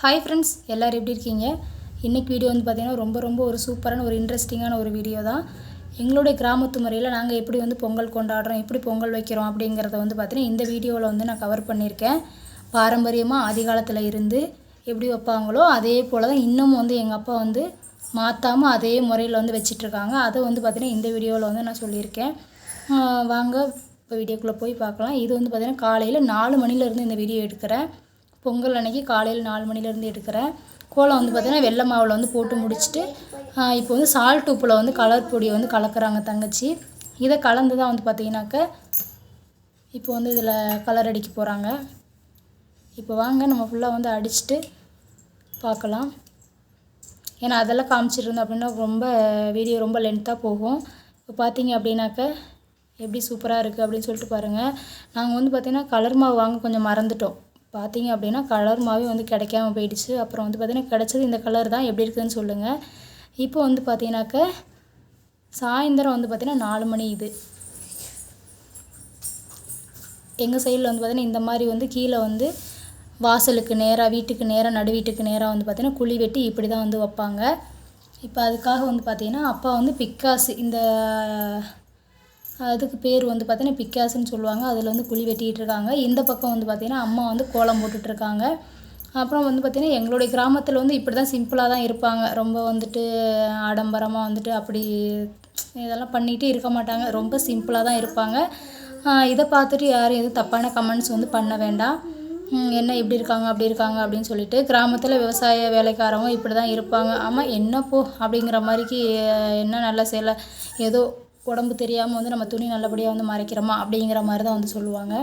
Hi friends எல்லோரும் எப்படி இருக்கீங்க? இன்றைக்கி வீடியோ வந்து பார்த்திங்கன்னா ரொம்ப ரொம்ப ஒரு சூப்பரான ஒரு இன்ட்ரெஸ்டிங்கான ஒரு வீடியோ தான். எங்களுடைய கிராமத்து முறையில் நாங்கள் எப்படி வந்து பொங்கல் கொண்டாடுறோம் எப்படி பொங்கல் வைக்கிறோம் அப்படிங்கிறத வந்து பார்த்தீங்கன்னா இந்த வீடியோவில் வந்து நான் கவர் பண்ணியிருக்கேன். பாரம்பரியமாக ஆதி காலத்தில் இருந்து எப்படி வைப்பாங்களோ அதே போல் தான் இன்னமும் வந்து எங்கள் அப்பா வந்து மாற்றாமல் அதே முறையில் வந்து வச்சிட்ருக்காங்க. அதை வந்து பார்த்திங்கன்னா இந்த வீடியோவில் வந்து நான் சொல்லியிருக்கேன். வாங்க இப்போ வீடியோக்குள்ளே போய் பார்க்கலாம். இது வந்து பார்த்திங்கன்னா காலையில் நாலு மணிலேருந்து இந்த வீடியோ எடுக்கிறேன். பொங்கல் அன்னைக்கு காலையில் நாலு மணிலேருந்து எடுக்கிறேன் கோலம் வந்து பார்த்திங்கன்னா வெள்ளை மாவில் வந்து போட்டு முடிச்சுட்டு இப்போ வந்து சால்ட் உப்பில் வந்து கலர் பொடியை வந்து கலக்குறாங்க தங்கச்சி. இதை கலந்து தான் வந்து பார்த்திங்கனாக்க இப்போ வந்து இதில் கலர் அடிக்க போகிறாங்க இப்போ வாங்க நம்ம ஃபுல்லாக வந்து அடிச்சுட்டு பார்க்கலாம் ஏன்னா அதெல்லாம் காமிச்சிட்ருந்தோம் அப்படின்னா ரொம்ப வீடியோ ரொம்ப லென்த்தாக போகும். இப்போ பார்த்தீங்க அப்படின்னாக்க எப்படி சூப்பராக இருக்குது அப்படின்னு சொல்லிட்டு பாருங்கள் நாங்கள் வந்து பார்த்திங்கன்னா கலர் மாவு வாங்க கொஞ்சம் மறந்துட்டோம். பார்த்தீங்க அப்படின்னா கலர் மாவே வந்து கிடைக்காம போயிடுச்சு. அப்புறம் வந்து பார்த்திங்கன்னா கிடச்சது இந்த கலர் தான். எப்படி இருக்குதுன்னு சொல்லுங்கள் இப்போ வந்து பார்த்தீங்கன்னாக்க சாயந்தரம் வந்து பார்த்திங்கன்னா நாலு மணி இது. எங்கள் சைடில் வந்து பார்த்திங்கன்னா இந்த மாதிரி வந்து கீழே வந்து வாசலுக்கு நேராக வீட்டுக்கு நேராக நடு வீட்டுக்கு நேராக வந்து பார்த்திங்கன்னா குழி வெட்டி இப்படி தான் வந்து வைப்பாங்க. இப்போ அதுக்காக வந்து பார்த்திங்கன்னா அப்பா வந்து பிக்காசு இந்த அதுக்கு பேர் வந்து பார்த்தீங்கன்னா பிக்காசுன்னு சொல்லுவாங்க. அதில் வந்து குழி வெட்டிகிட்டு இருக்காங்க. இந்த பக்கம் வந்து பார்த்திங்கன்னா அம்மா வந்து கோலம் போட்டுட்டு இருக்காங்க. அப்புறம் வந்து பார்த்திங்கன்னா எங்களுடைய கிராமத்தில் வந்து இப்படி தான் சிம்பிளாக தான் இருப்பாங்க. ரொம்ப வந்துட்டு ஆடம்பரமாக வந்துட்டு அப்படி இதெல்லாம் பண்ணிகிட்டு இருக்க மாட்டாங்க. ரொம்ப சிம்பிளாக தான் இருப்பாங்க. இதை பார்த்துட்டு யாரும் எதுவும் தப்பான கமெண்ட்ஸ் வந்து பண்ண வேண்டாம். என்ன இப்படி இருக்காங்க அப்படி இருக்காங்க அப்படின்னு சொல்லிட்டு கிராமத்தில் விவசாய வேலைக்காரவங்க இப்படி தான் இருப்பாங்க. ஆமாம் என்ன போ அப்படிங்கிற மாதிரிக்கு என்ன நல்ல சேலை? ஏதோ உடம்பு தெரியாமல் வந்து நம்ம துணி நல்லபடியாக வந்து மறைக்கிறோமா அப்படிங்கிற மாதிரி தான் வந்து சொல்லுவாங்க.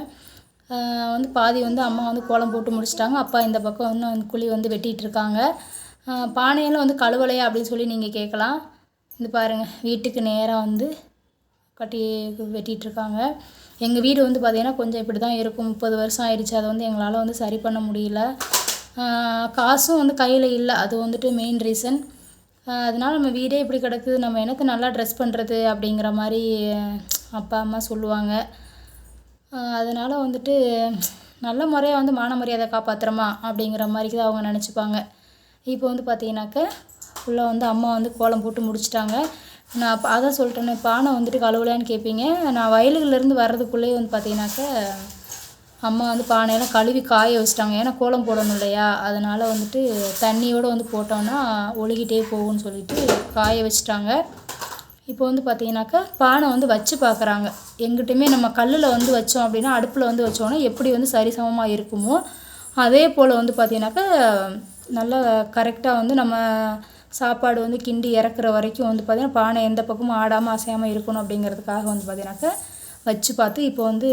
வந்து பாதி வந்து அம்மா வந்து கோலம் போட்டு முடிச்சிட்டாங்க. அப்பா இந்த பக்கம் இன்னும் அந்த குழி வந்து வெட்டிகிட்டு இருக்காங்க. பானையெல்லாம் வந்து கழுவலையா அப்படின்னு சொல்லி நீங்கள் கேட்கலாம். இது பாருங்கள் வீட்டுக்கு நேராக வந்து கட்டி வெட்டிகிட்டு இருக்காங்க. எங்கள் வீடு வந்து பார்த்திங்கன்னா கொஞ்சம் இப்படி தான் இருக்கும். முப்பது வருஷம் ஆயிடுச்சு. அதை வந்து எங்களால் வந்து சரி பண்ண முடியல. காசும் வந்து கையில் இல்லை. அது வந்துட்டு மெயின் ரீசன் அதனால் நம்ம வீடே இப்படி கிடக்குது நம்ம என்னத்தை நல்லா ட்ரெஸ் பண்ணுறது அப்படிங்கிற மாதிரி அப்பா அம்மா சொல்லுவாங்க. அதனால் வந்துட்டு நல்ல முறையாக வந்து மான மரியாதை காப்பாற்றுறமா அப்படிங்கிற மாதிரிக்கு தான் அவங்க நினச்சிப்பாங்க. இப்போ வந்து பார்த்தீங்கன்னாக்க ஃபுல்லாக வந்து அம்மா வந்து கோலம் போட்டு முடிச்சிட்டாங்க. நான் அப்போ அதான் சொல்லிட்டேன்னு பானை வந்துட்டு கழுவலையான்னு கேட்பீங்க நான் வயலுகள்லேருந்து வர்றதுக்குள்ளேயே வந்து பார்த்தீங்கன்னாக்க அம்மா வந்து பானையெல்லாம் கழுவி காய வச்சிட்டாங்க. ஏன்னா கோலம் போடணும் இல்லையா? அதனால் வந்துட்டு தண்ணியோடு வந்து போட்டோம்னா ஒழுகிட்டே போகும்னு சொல்லிட்டு காய வச்சிட்டாங்க. இப்போ வந்து பார்த்தீங்கன்னாக்கா பானை வந்து வச்சு பார்க்குறாங்க எங்கிட்டுமே நம்ம கல்லில் வந்து வச்சோம் அப்படின்னா அடுப்பில் வந்து வச்சோன்னா எப்படி வந்து சரிசமமாக இருக்குமோ அதே போல் வந்து பார்த்தீங்கன்னாக்கா நல்லா கரெக்டாக வந்து நம்ம சாப்பாடு வந்து கிண்டி இறக்குற வரைக்கும் வந்து பார்த்திங்கன்னா பானை எந்த பக்கமும் ஆடாமல் அசையாமல் இருக்கணும் அப்படிங்கிறதுக்காக வந்து பார்த்தீங்கன்னாக்கா வச்சு பார்த்து இப்போ வந்து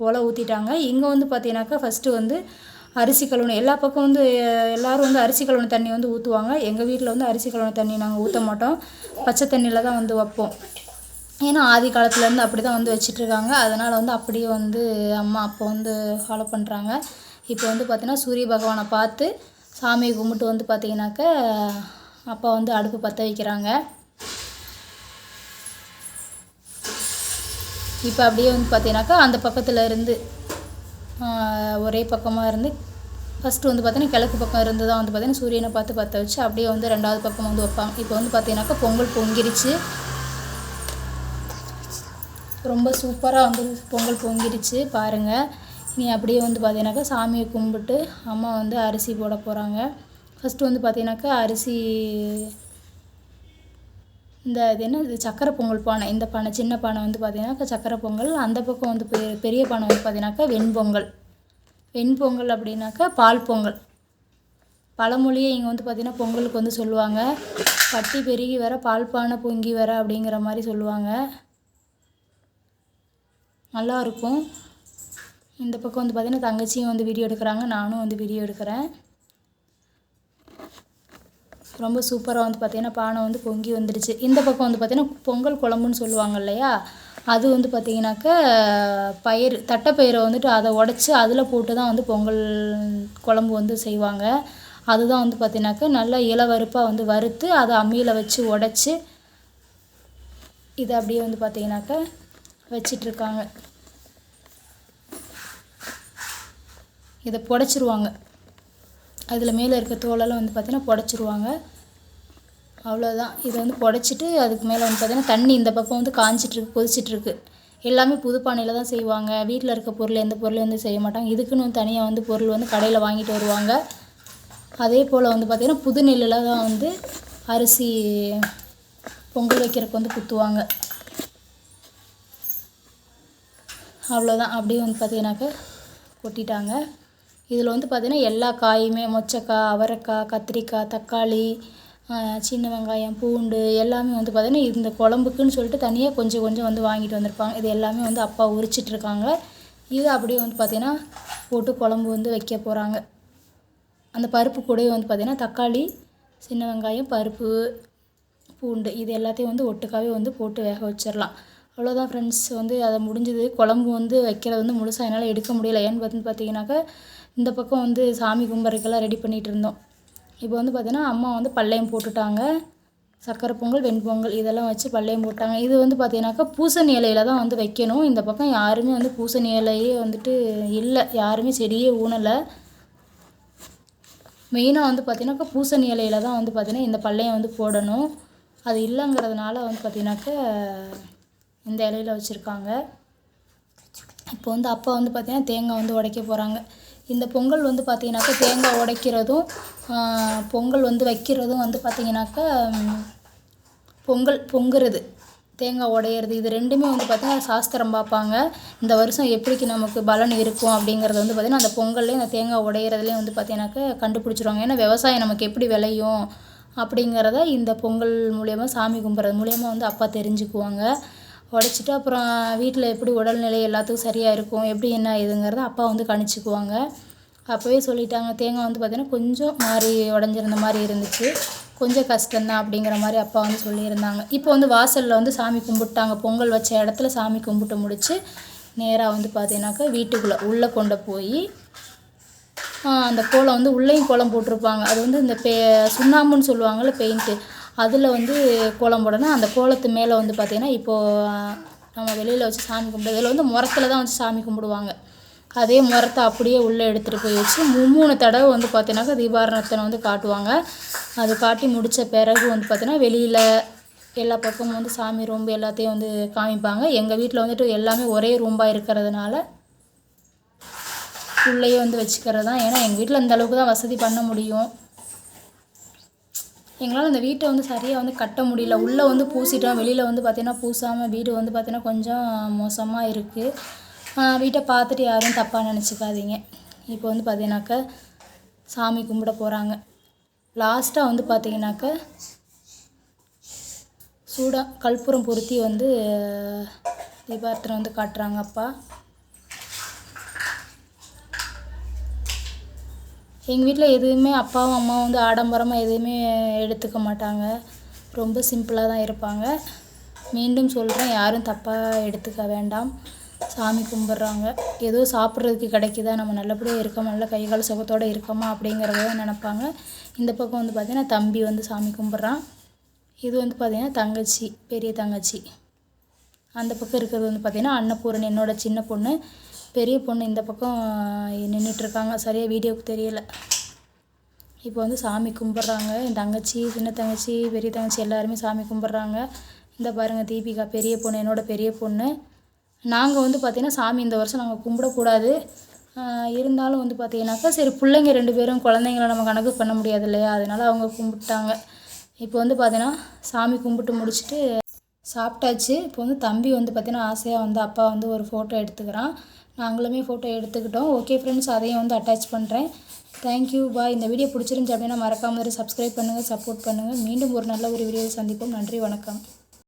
ஒலை ஊற்றிட்டாங்க இங்கே வந்து பார்த்தீங்கன்னாக்கா ஃபஸ்ட்டு வந்து அரிசி கழுவணும் எல்லா பக்கம் வந்து எல்லோரும் வந்து அரிசி கழுவுன தண்ணி வந்து ஊற்றுவாங்க எங்கள் வீட்டில் வந்து அரிசி கழுவுன தண்ணி நாங்கள் ஊற்ற மாட்டோம். பச்சை தண்ணியில் தான் வந்து வைப்போம். ஏன்னா ஆதி காலத்துலேருந்து அப்படி தான் வந்து வச்சிட்ருக்காங்க அதனால் வந்து அப்படியே வந்து அம்மா அப்போ வந்து ஃபாலோ பண்ணுறாங்க இப்போ வந்து பார்த்தீங்கன்னா சூரிய பகவானை பார்த்து சாமியை கும்பிட்டு வந்து பார்த்தீங்கன்னாக்க அப்பா வந்து அடுப்பு பற்ற வைக்கிறாங்க. இப்போ அப்படியே வந்து பார்த்தீங்கன்னாக்கா அந்த பக்கத்தில் இருந்து ஒரே பக்கமாக இருந்து ஃபஸ்ட்டு வந்து பார்த்தீங்கன்னா கிழக்கு பக்கம் இருந்து தான் வந்து பார்த்தீங்கன்னா சூரியனை பார்த்து பற்ற வச்சு அப்படியே வந்து ரெண்டாவது பக்கம் வந்து வைப்பாங்க. இப்போ வந்து பார்த்தீங்கன்னாக்கா பொங்கல் பொங்கிருச்சு. ரொம்ப சூப்பராக வந்து பொங்கல் பொங்கிடுச்சு பாருங்கள் நீ அப்படியே வந்து பார்த்தீங்கன்னாக்கா சாமியை கும்பிட்டு அம்மா வந்து அரிசி போட போகிறாங்க ஃபஸ்ட்டு வந்து பார்த்தீங்கன்னாக்கா அரிசி இந்த இது என்ன இது சக்கரை பொங்கல் பானை. இந்த பானை சின்ன பானை வந்து பார்த்தீங்கன்னாக்கா சக்கரை பொங்கல். அந்த பக்கம் வந்து பெரிய பெரிய பானை வந்து பார்த்தீங்கன்னாக்கா வெண்பொங்கல் வெண்பொங்கல் அப்படின்னாக்கா பால் பொங்கல். பழமொழியே இங்கே வந்து பார்த்திங்கன்னா பொங்கலுக்கு வந்து சொல்லுவாங்க. பட்டி பெருகி வர பால் பானை பொங்கி வர அப்படிங்கிற மாதிரி சொல்லுவாங்க. நல்லா இருக்கும். இந்த பக்கம் வந்து பார்த்திங்கன்னா தங்கச்சியும் வந்து வீடியோ எடுக்கிறாங்க. நானும் வந்து வீடியோ எடுக்கிறேன். ரொம்ப சூப்பராக வந்து பார்த்தீங்கன்னா பானை வந்து பொங்கி வந்துடுச்சு. இந்த பக்கம் வந்து பார்த்தீங்கன்னா பொங்கல் குழம்புன்னு சொல்லுவாங்க இல்லையா? அது வந்து பார்த்தீங்கன்னாக்கா பயிர் தட்டைப்பயிரை வந்துட்டு அதை உடச்சி அதில் போட்டு தான் வந்து பொங்கல் குழம்பு வந்து செய்வாங்க. அதுதான் வந்து பார்த்தீங்கன்னாக்கா நல்லா இளவறுப்பாக வந்து வறுத்து அதை அம்மியில் வச்சு உடச்சி இதை அப்படியே வந்து பார்த்தீங்கன்னாக்க வச்சிட்ருக்காங்க. இதை புடச்சிருவாங்க. அதில் மேலே இருக்க தோலெல்லாம் வந்து பார்த்திங்கன்னா புடச்சிருவாங்க. அவ்வளோதான் இதை வந்து புடச்சிட்டு அதுக்கு மேலே வந்து பார்த்திங்கன்னா தண்ணி இந்த பக்கம் வந்து காஞ்சிட்ருக்கு கொதிச்சிட்ருக்கு. எல்லாமே புது பானையில் தான் செய்வாங்க. வீட்டில் இருக்க பொருள் எந்த பொருளையும் வந்து செய்ய மாட்டாங்க. இதுக்குன்னு தனியாக வந்து பொருள் வந்து கடையில் வாங்கிட்டு வருவாங்க. அதே போல் வந்து பார்த்திங்கன்னா புது நெல்லில் தான் வந்து அரிசி பொங்கல் வைக்கிறதுக்கு வந்து குத்துவாங்க. அவ்வளோதான் அப்படியே வந்து பார்த்தீங்கன்னாக்க கொட்டிட்டாங்க. இதில் வந்து பார்த்திங்கன்னா எல்லா காயுமே மொச்சக்காய் அவரைக்காய் கத்திரிக்காய் தக்காளி சின்ன வெங்காயம் பூண்டு எல்லாமே வந்து பார்த்திங்கன்னா இந்த குழம்புக்குன்னு சொல்லிட்டு தனியாக கொஞ்சம் கொஞ்சம் வந்து வாங்கிட்டு வந்திருப்பாங்க. இது எல்லாமே வந்து அப்பா உரிச்சிட்ருக்காங்க இது அப்படியே வந்து பார்த்திங்கன்னா போட்டு குழம்பு வந்து வைக்க போகிறாங்க அந்த பருப்பு கூடவே வந்து பார்த்திங்கன்னா தக்காளி சின்ன வெங்காயம் பருப்பு பூண்டு இது எல்லாத்தையும் வந்து ஒட்டுக்காவே வந்து போட்டு வேக வச்சிடலாம். அவ்வளோதான் ஃப்ரெண்ட்ஸ் வந்து அதை முடிஞ்சது. குழம்பு வந்து வைக்கிறது வந்து முழுசாக என்னால் எடுக்க முடியல. ஏன்னு பார்த்து பார்த்தீங்கன்னாக்கா இந்த பக்கம் வந்து சாமி கும்பிட்றதுக்கெல்லாம் ரெடி பண்ணிகிட்டு இருந்தோம். இப்போ வந்து பார்த்தீங்கன்னா அம்மா வந்து பள்ளையம் போட்டுட்டாங்க. சக்கரை பொங்கல் வெண்பொங்கல் இதெல்லாம் வச்சு பள்ளையம் போட்டாங்க. இது வந்து பார்த்தீங்கன்னாக்கா பூசணி இலையில தான் வந்து வைக்கணும். இந்த பக்கம் யாருமே வந்து பூசணி இலையே வந்துட்டு இல்லை. யாருமே செடியே ஊனலை. மெயினாக வந்து பார்த்தீங்கன்னாக்கா பூசணி இலையில தான் வந்து பார்த்தீங்கன்னா இந்த பள்ளையம் வந்து போடணும். அது இல்லைங்கிறதுனால வந்து பார்த்தீங்கன்னாக்கா இந்த இலையில வச்சுருக்காங்க. இப்போ வந்து அப்பா வந்து பார்த்திங்கன்னா தேங்காய் வந்து உடைக்க போகிறாங்க இந்த பொங்கல் வந்து பார்த்திங்கனாக்கா தேங்காய் உடைக்கிறதும் பொங்கல் வந்து வைக்கிறதும் வந்து பார்த்திங்கனாக்கா பொங்கல் பொங்குறது. தேங்காய் உடையிறது இது ரெண்டுமே வந்து பார்த்திங்கன்னா சாஸ்திரம் பார்ப்பாங்க. இந்த வருஷம் எப்படிக்கு நமக்கு பலன் இருக்கும் அப்படிங்கிறது வந்து பார்த்திங்கன்னா அந்த பொங்கல்லையும் அந்த தேங்காய் உடையிறதுலேயும் வந்து பார்த்திங்கனாக்கா கண்டுபிடிச்சிருவாங்க. ஏன்னா விவசாயம் நமக்கு எப்படி விளையும் அப்படிங்கிறத இந்த பொங்கல் மூலயமா சாமி கும்பிட்றது மூலியமாக வந்து அப்பா தெரிஞ்சுக்குவாங்க. உடச்சிட்டு அப்புறம் வீட்டில் எப்படி உடல்நிலை எல்லாத்துக்கும் சரியாக இருக்கும் எப்படி என்ன ஏதுங்கிறத அப்பா வந்து கணிச்சுக்குவாங்க. அப்போவே சொல்லிட்டாங்க தேங்காய் வந்து பார்த்திங்கன்னா கொஞ்சம் மாறி உடஞ்சிருந்த மாதிரி இருந்துச்சு. கொஞ்சம் கஷ்டந்தான் அப்படிங்கிற மாதிரி அப்பா வந்து சொல்லியிருந்தாங்க. இப்போ வந்து வாசலில் வந்து சாமி கும்பிட்டாங்க பொங்கல் வச்ச இடத்துல சாமி கும்பிட்டு முடிச்சு நேராக வந்து பார்த்தீங்கன்னாக்கா வீட்டுக்குள்ளே உள்ளே கொண்டு போய் அந்த கோலம் வந்து உள்ளேயும் கோலம் போட்டிருப்பாங்க. அது வந்து இந்த பே சுண்ணாம்புன்னு சொல்லுவாங்கள்ல பெயிண்ட்டு அதில் வந்து கோலம் போடணும். அந்த கோலத்து மேலே வந்து பார்த்திங்கன்னா இப்போது நம்ம வெளியில் வச்சு சாமி கும்பிடுறது இதில் வந்து முரத்தில் தான் வச்சு சாமி கும்பிடுவாங்க. அதே முறத்தை அப்படியே உள்ளே எடுத்துகிட்டு போய் வச்சு மூணு தடவை வந்து பார்த்தீங்கன்னாக்கா தீபாரணத்தனை வந்து காட்டுவாங்க. அது காட்டி முடித்த பிறகு வந்து பார்த்தீங்கன்னா வெளியில் எல்லா பக்கமும் வந்து சாமி ரூம்பு எல்லாத்தையும் வந்து காமிப்பாங்க. எங்கள் வீட்டில் வந்துட்டு எல்லாமே ஒரே ரூம்பாக இருக்கிறதுனால உள்ளேயே வந்து வச்சுக்கிறது தான் ஏன்னா எங்கள் வீட்டில் அந்த அளவுக்கு தான் வசதி பண்ண முடியும். எங்களால் அந்த வீட்டை வந்து சரியாக வந்து கட்ட முடியல. உள்ளே வந்து பூசிட்டோம். வெளியில் வந்து பார்த்திங்கன்னா பூசாமல் வீடு வந்து பார்த்திங்கன்னா கொஞ்சம் மோசமாக இருக்குது வீட்டை பார்த்துட்டு யாரும் தப்பாக நினச்சிக்காதீங்க. இப்போ வந்து பார்த்தீங்கன்னாக்கா சாமி கும்பிட போகிறாங்க லாஸ்ட்டாக வந்து பார்த்தீங்கன்னாக்கா சூடாக கற்பூரம் பொருத்தி வந்து தீபார்த்தனை வந்து காட்டுறாங்க அப்பா. எங்கள் வீட்டில் எதுவுமே அப்பாவும் அம்மாவும் வந்து ஆடம்பரமாக எதுவுமே எடுத்துக்க மாட்டாங்க. ரொம்ப சிம்பிளாக தான் இருப்பாங்க. மீண்டும் சொல்கிறேன் யாரும் தப்பாக எடுத்துக்க வேண்டாம். சாமி கும்பிட்றாங்க. ஏதோ சாப்பிட்றதுக்கு கிடைக்குதா? நம்ம நல்லபடியாக இருக்கோமா? நல்ல கை கால் சுகத்தோடு இருக்கோமா? அப்படிங்கிறத நினப்பாங்க. இந்த பக்கம் வந்து பார்த்திங்கன்னா தம்பி வந்து சாமி கும்பிட்றான். இது வந்து பார்த்திங்கன்னா தங்கச்சி பெரிய தங்கச்சி. அந்த பக்கம் இருக்கிறது வந்து பார்த்திங்கன்னா அன்னபூரணி என்னோடய சின்ன பொண்ணு. பெரிய பொண்ணு இந்த பக்கம் நின்றுட்டுருக்காங்க சரியாக வீடியோவுக்கு தெரியலை. இப்போ வந்து சாமி கும்பிட்றாங்க. என் தங்கச்சி சின்ன தங்கச்சி பெரிய தங்கச்சி எல்லாருமே சாமி கும்பிட்றாங்க. இந்த பாருங்கள் தீபிகா பெரிய பொண்ணு என்னோடய பெரிய பொண்ணு. நாங்கள் வந்து பார்த்திங்கன்னா சாமி இந்த வருஷம் நாங்கள் கும்பிடக்கூடாது. இருந்தாலும் வந்து பார்த்திங்கனாக்கா சரி பிள்ளைங்க ரெண்டு பேரும் குழந்தைங்கள நம்ம கணக்கு பண்ண முடியாது இல்லையா? அதனால் அவங்க கும்பிட்டாங்க. இப்போ வந்து பார்த்திங்கன்னா சாமி கும்பிட்டு முடிச்சுட்டு சாப்பிட்டாச்சு. இப்போ வந்து தம்பி வந்து பார்த்தீங்கன்னா ஆசையாக வந்து அப்பா வந்து ஒரு ஃபோட்டோ எடுத்துக்கிறான். நாங்களுமே ஃபோட்டோ எடுத்துக்கிட்டோம். ஓகே ஃப்ரெண்ட்ஸ் அதையும் வந்து அட்டாச் பண்ணுறேன் தேங்க்யூ பாய் இந்த வீடியோ பிடிச்சிருந்துச்சி அப்படின்னா மறக்காமல் சப்ஸ்கிரைப் பண்ணுங்கள் சப்போர்ட் பண்ணுங்கள் மீண்டும் ஒரு நல்ல ஒரு வீடியோவை சந்திப்போம். நன்றி வணக்கம்.